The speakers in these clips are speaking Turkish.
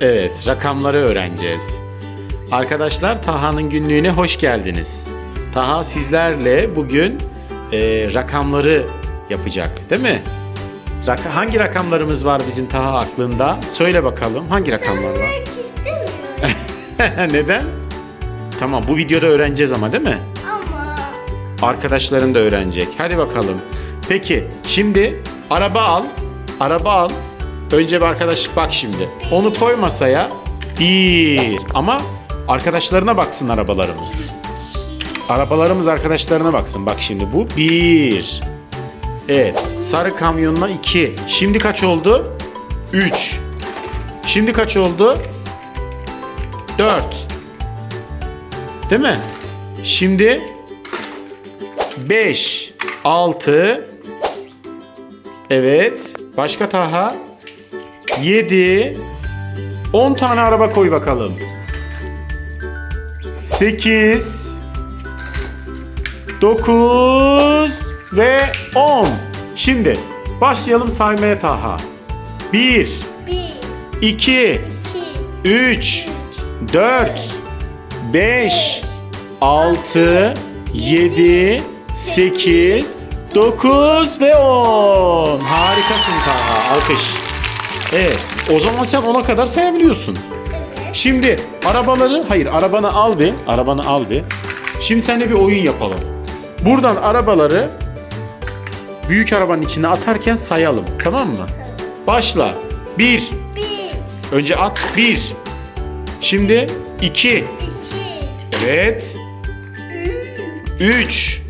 Evet, rakamları öğreneceğiz. Arkadaşlar Taha'nın günlüğüne hoş geldiniz. Taha sizlerle bugün e, rakamları yapacak, değil mi? Rak- hangi rakamlarımız var bizim Taha aklında? Söyle bakalım, hangi rakamlar var? Neden? Tamam, bu videoda öğreneceğiz ama değil mi? Ama Arkadaşların da öğrenecek. Hadi bakalım. Peki, şimdi araba al. Araba al. Önce bir arkadaş bak şimdi. Onu koy masaya. Bir. Ama arkadaşlarına baksın arabalarımız. Arabalarımız arkadaşlarına baksın. Bak şimdi bu bir. Evet. Sarı kamyonla iki. Şimdi kaç oldu? Üç. Şimdi kaç oldu? Dört. Değil mi? Şimdi 5, 6, evet, başka Taha, 7, 10 tane araba koy bakalım. 8, 9 ve 10. Şimdi başlayalım saymaya Taha. 1, bir, 2, iki, 3, 4, 5, 6, 7, 8, 9 ve 10. Harikasın Taha. Alkış. Evet. O zaman sen 10'a kadar sayabiliyorsun. Şimdi arabaları, hayır arabanı al bir. Arabanı al bir. Şimdi seninle bir oyun yapalım. Buradan arabaları büyük arabanın içine atarken sayalım. Tamam mı? Başla. 1. Bir, Önce at. 1. Şimdi 2. iki, Evet. üç, 3.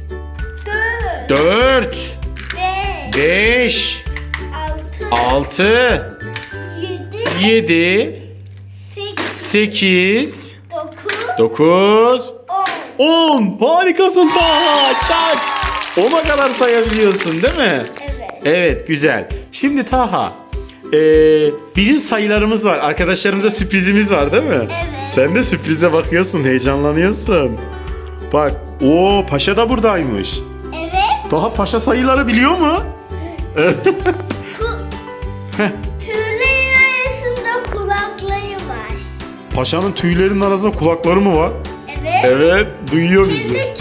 dört, 4. beş, 5. altı, 6. yedi, 7. sekiz, 8. dokuz, 9. on. 10. Harikasın Taha. Çak. 10'a kadar sayabiliyorsun değil mi? Evet. Evet güzel. Şimdi Taha. ee, bizim sayılarımız var. Arkadaşlarımıza sürprizimiz var değil mi? Evet. Sen de sürprize bakıyorsun, heyecanlanıyorsun. Bak, o Paşa da buradaymış. Evet. Daha Paşa sayıları biliyor mu? Ku- Paşa'nın tüylerinin arasında kulakları mı var? Evet. Evet, duyuyor bizi.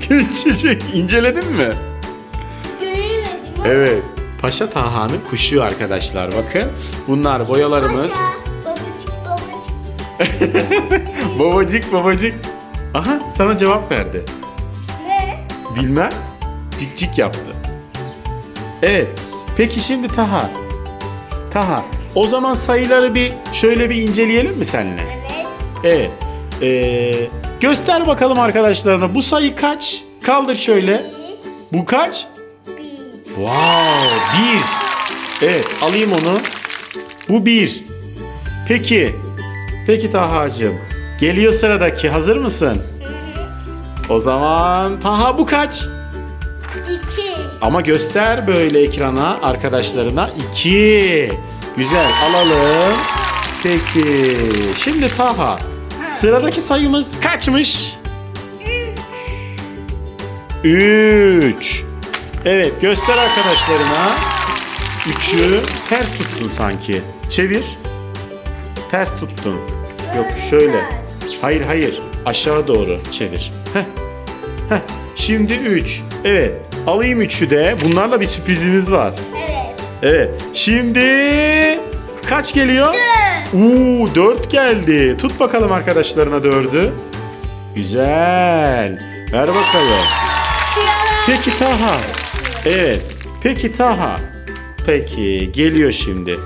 küçücük. İnceledin mi? Evet. Paşa Taha'nın kuşu arkadaşlar bakın. Bunlar boyalarımız. Paşa, babacık babacık. babacık babacık. Aha sana cevap verdi. Ne? Bilmem. Cik cik yaptı. Evet. Peki şimdi Taha. Taha. O zaman sayıları bir şöyle bir inceleyelim mi seninle? Evet. Evet. Ee, göster bakalım arkadaşlarına. Bu sayı kaç? Kaldır şöyle. Bu kaç? bir. Wow. Bir. Evet. Alayım onu. Bu bir. Peki. Peki Taha'cığım. Geliyor sıradaki. Hazır mısın? O zaman Taha bu kaç? İki. Ama göster böyle ekrana arkadaşlarına. 2. Güzel alalım. Peki. Şimdi Taha. Sıradaki sayımız kaçmış? 3. Evet göster arkadaşlarına. 3'ü ters tuttun sanki. Çevir. Ters tuttun. Yok şöyle. Hayır hayır. Aşağı doğru çevir. Heh. Heh. Şimdi 3. Evet. Alayım 3'ü de. Bunlarla bir sürprizimiz var. Evet. Evet. Şimdi kaç geliyor? Uuu 4 geldi. Tut bakalım arkadaşlarına 4'ü. Güzel. Ver bakalım. Peki Taha. Evet. Peki Taha. Peki geliyor şimdi.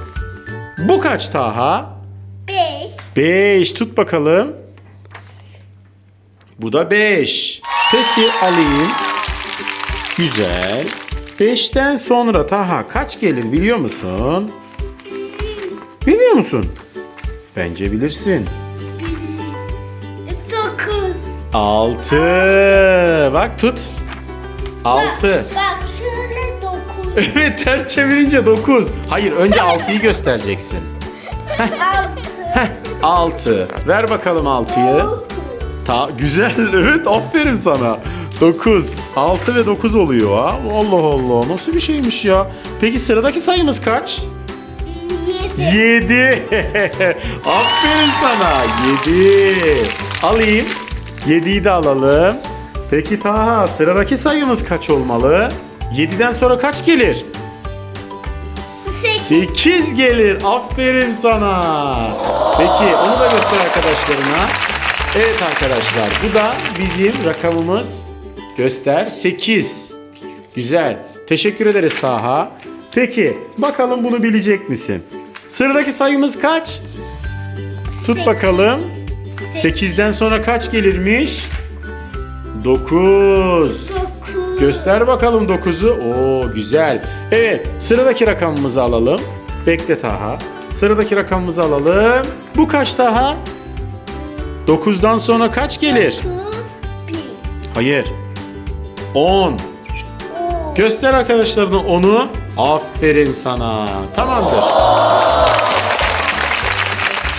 Bu kaç Taha? Beş. 5. Tut bakalım. Bu da 5. Peki alayım. Güzel. 5'ten sonra Taha kaç gelir biliyor musun? Biliyor musun? Bence bilirsin. Dokuz. 6. Bak tut. 6. Bak şöyle dokuz. Evet ters çevirince 9. Hayır önce 6'yı göstereceksin. Altı. 6. Ver bakalım 6'yı. Dokuz. Ta güzel evet aferin sana. 9. 6 ve 9 oluyor ha. Allah Allah nasıl bir şeymiş ya. Peki sıradaki sayımız kaç? 7. Aferin sana. 7. Alayım. 7'yi de alalım. Peki Taha sıradaki sayımız kaç olmalı? 7'den sonra kaç gelir? Sekiz. 8 gelir. Aferin sana. Peki onu da göster arkadaşlarına. Evet arkadaşlar bu da bizim rakamımız. Göster 8. Güzel. Teşekkür ederiz Taha. Peki bakalım bunu bilecek misin? Sıradaki sayımız kaç? Tut bakalım. 8'den sonra kaç gelirmiş? 9. Dokuz. Göster bakalım 9'u. Oo güzel. Evet sıradaki rakamımızı alalım. Bekle Taha. Sıradaki rakamımızı alalım. Bu kaç Taha? 9'dan sonra kaç gelir? Hayır. 10. On. Göster arkadaşlarına onu. Aferin sana. Tamamdır.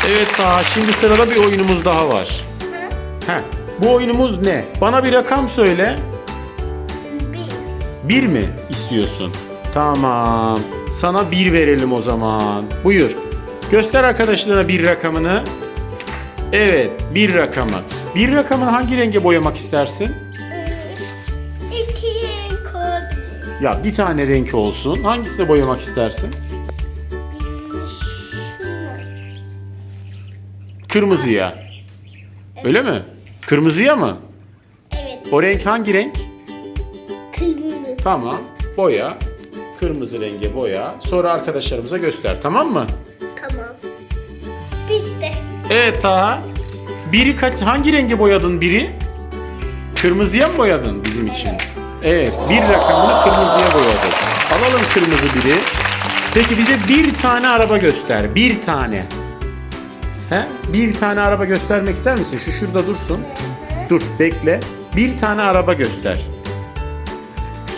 Evet Taha şimdi sırada bir oyunumuz daha var. Heh, bu oyunumuz ne? Bana bir rakam söyle. Bir. Bir mi istiyorsun? Tamam. Sana bir verelim o zaman. Buyur. Göster arkadaşlarına bir rakamını. Evet, bir rakamı. Bir rakamını hangi renge boyamak istersin? Ya bir tane renk olsun. Hangisine boyamak istersin? Kırmızıya. Öyle mi? Kırmızıya mı? Evet. O renk hangi renk? Kırmızı. Tamam. Boya. Kırmızı renge boya. Sonra arkadaşlarımıza göster. Tamam mı? Tamam. Bitti. Evet Taha. Biri kaç, hangi rengi boyadın biri? Kırmızıya mı boyadın bizim için? Evet, bir rakamını kırmızıya boyadın. Alalım kırmızı biri. Peki bize bir tane araba göster. Bir tane. He? Bir tane araba göstermek ister misin? Şu şurada dursun. Dur, bekle. Bir tane araba göster.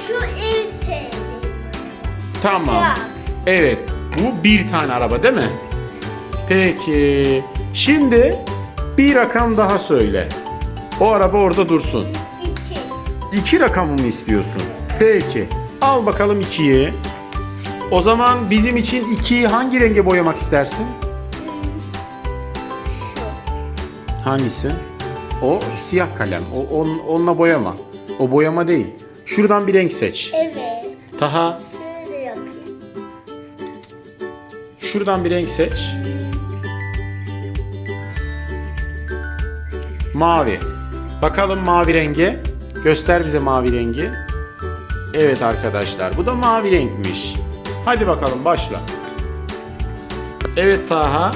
Şu en sevdiğim. Tamam. Evet, bu bir tane araba değil mi? Peki. Şimdi bir rakam daha söyle. O araba orada dursun. İki. İki rakamı mı istiyorsun? Peki. Al bakalım ikiyi. O zaman bizim için ikiyi hangi renge boyamak istersin? Hangisi? O siyah kalem. O on, onunla boyama. O boyama değil. Şuradan bir renk seç. Evet. Taha Şöyle yapayım. şuradan bir renk seç. Mavi. Bakalım mavi renge. Göster bize mavi rengi. Evet arkadaşlar bu da mavi renkmiş. Hadi bakalım başla. Evet Taha.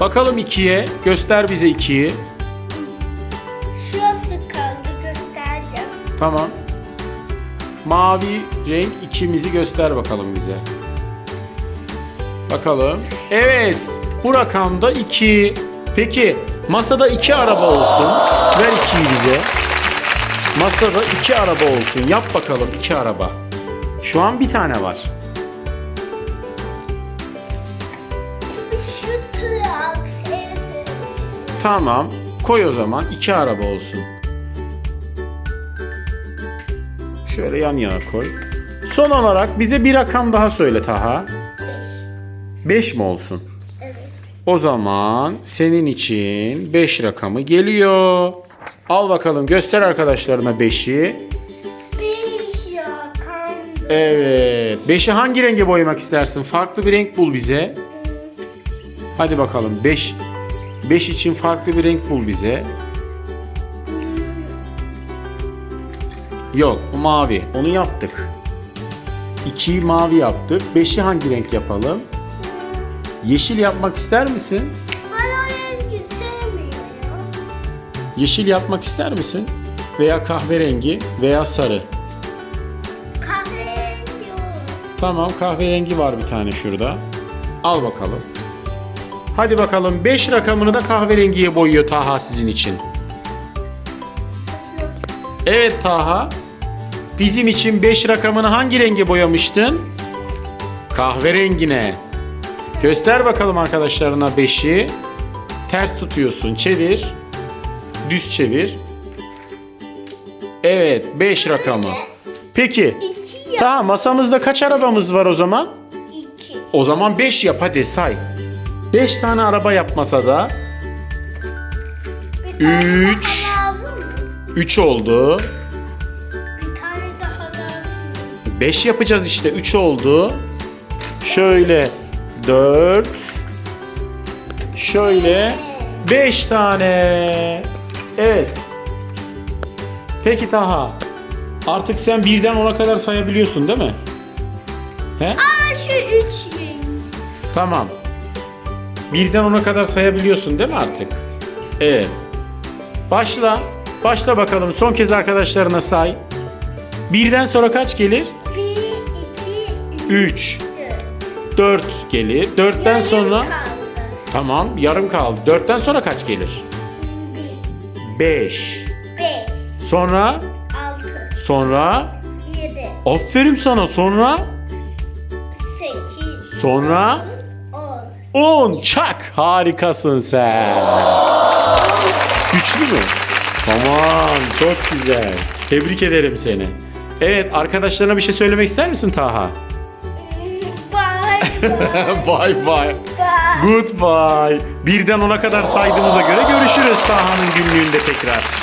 Bakalım ikiye. Göster bize ikiyi. Şurası kaldı göstereceğim. Tamam. Mavi renk ikimizi göster bakalım bize. Bakalım. Evet. Bu rakamda 2. Peki masada iki araba olsun. Ver 2'yi bize. Masada iki araba olsun. Yap bakalım iki araba. Şu an bir tane var. Tamam. Koy o zaman iki araba olsun. Şöyle yan yana koy. Son olarak bize bir rakam daha söyle Taha. Beş. 5 mi olsun? Evet. O zaman senin için 5 rakamı geliyor. Al bakalım göster arkadaşlarına 5'i. Beş rakam. Evet. 5'i hangi renge boyamak istersin? Farklı bir renk bul bize. Hadi bakalım 5. 5 için farklı bir renk bul bize. Yok bu mavi. Onu yaptık. 2'yi mavi yaptık. 5'i hangi renk yapalım? Yeşil yapmak ister misin? Yeşil yapmak ister misin? Veya kahverengi veya sarı. Kahverengi. Tamam kahverengi var bir tane şurada. Al bakalım. Hadi bakalım 5 rakamını da kahverengiye boyuyor Taha sizin için. Evet Taha. Bizim için 5 rakamını hangi renge boyamıştın? Kahverengine. Göster bakalım arkadaşlarına 5'i. Ters tutuyorsun. Çevir. Düz çevir. Evet 5 rakamı. Peki. İki. Tamam masamızda kaç arabamız var o zaman? İki. O zaman 5 yap hadi say. 5 tane araba yapmasa da Bir tane Üç. daha lazım mı? 3 oldu. Bir tane daha lazım. 5 yapacağız işte 3 oldu. Şöyle 4 Şöyle 5 tane. Evet. Peki Taha. Artık sen birden 10'a kadar sayabiliyorsun değil mi? He? Aa şu üç. Tamam. Birden 10'a kadar sayabiliyorsun değil mi artık? Evet. Başla. Başla bakalım. Son kez arkadaşlarına say. Birden sonra kaç gelir? Bir, iki, üç, 3. dört. 4 gelir. 4'ten Yarım sonra kaldı. tamam yarım kaldı. 4'ten sonra kaç gelir? Bir, 5. beş, Sonra altı, sonra yedi, aferin sana. Sonra sekiz, sonra on. 10 çak. Harikasın sen. Güçlü mü? Tamam çok güzel. Tebrik ederim seni. Evet arkadaşlarına bir şey söylemek ister misin Taha? Bye bye. bye bye. bye. Goodbye. Birden ona kadar saydığımıza göre görüşürüz Taha'nın günlüğünde tekrar.